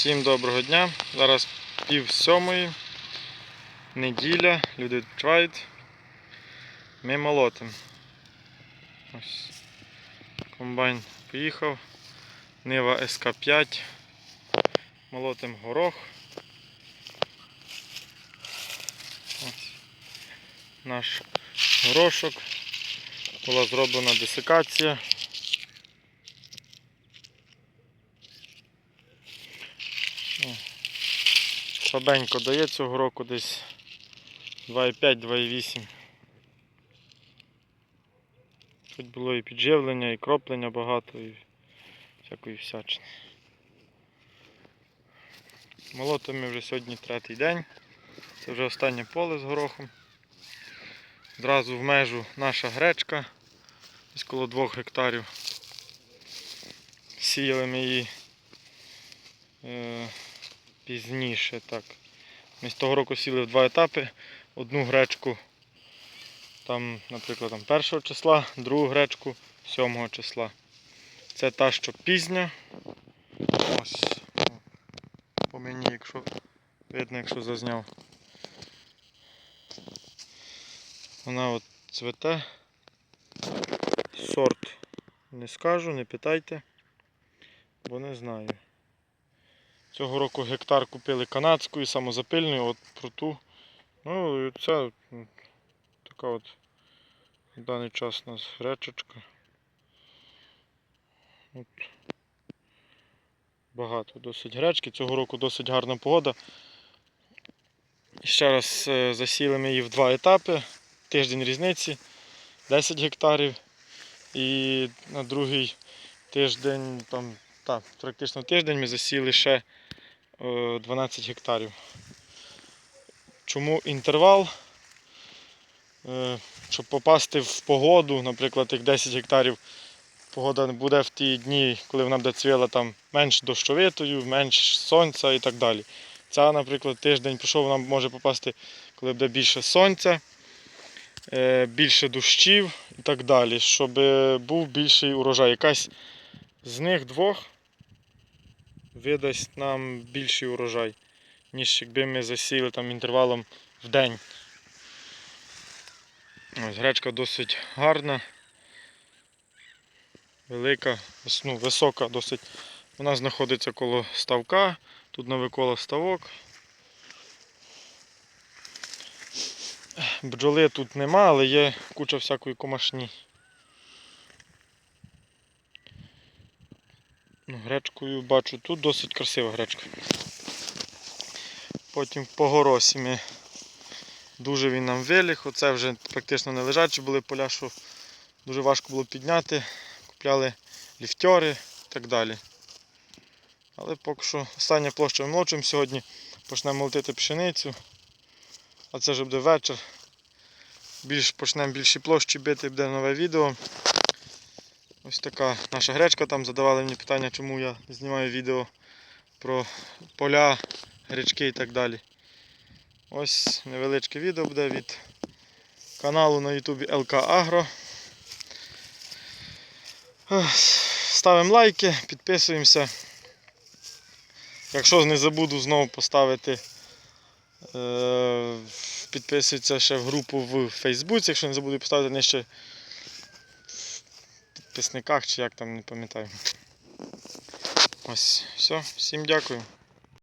Всім доброго дня. Зараз пів сьомої, неділя, люди відпочивають. Ми молотим. Ось. Комбайн поїхав. Нива СК5. Молотим горох. Ось. Наш горошок. Була зроблена десикація. Слабенько дає цього року десь 2,5-2,8. Тут було і підживлення, і кроплення багато, і всякої всячини. Молотимо ми вже сьогодні третій день. Це вже останнє поле з горохом. Зразу в межу наша гречка, десь коло 2 гектарів. Сіяли ми її. Пізніше. так. Ми з того року сіли в два етапи. Одну гречку, там, наприклад, там 1 числа, другу гречку 7 числа. Це та, що пізня. Ось. По мені, якщо видно, якщо зазняв. Вона от цвете. Сорт не скажу, не питайте, бо не знаю. Цього року гектар купили канадською, самозапильною, от про ту. Ну і це така от в даний час у нас гречечка. От. Багато досить гречки. Цього року досить гарна погода. Ще раз е, засіли ми її в два етапи. Тиждень різниці 10 гектарів. І на другий тиждень, там, так, практично тиждень ми засіли ще 12 гектарів. Чому інтервал? Е, Щоб попасти в погоду, наприклад, як 10 гектарів, погода буде в ті дні, коли вона буде цвіла там менш дощовитою, менш сонця і так далі. Ця, наприклад, тиждень пройшов, вона може попасти, коли буде більше сонця, е, більше дощів і так далі, щоб е, був більший урожай. Якась з них двох видасть нам більший урожай, ніж якби ми засіяли там інтервалом в день. Ось, гречка досить гарна, велика, ну, висока досить. Вона знаходиться коло ставка, тут навиколо ставок. Бджоли тут нема, але є куча всякої комашні. Гречкою бачу, тут досить красива гречка. Потім по горосі ми дуже він нам виліг. Оце вже практично не лежачі були поля, що дуже важко було підняти. Купляли ліфтьори і так далі. Але поки що остання площа вимолочуємо. Сьогодні почнемо молотити пшеницю. А це вже буде вечір. Більш почнемо більші площі бити, буде нове відео. Ось така наша гречка. Там задавали мені питання, чому я знімаю відео про поля, гречки і так далі. Ось невеличке відео буде від каналу на ютубі ЛК Агро. Ставимо лайки, підписуємося. Якщо не забуду знову поставити, е, підписуйтеся ще в групу в Фейсбуці, якщо не забуду поставити нижче підписниках чи як там, не пам'ятаю. Ось, все, всім дякую.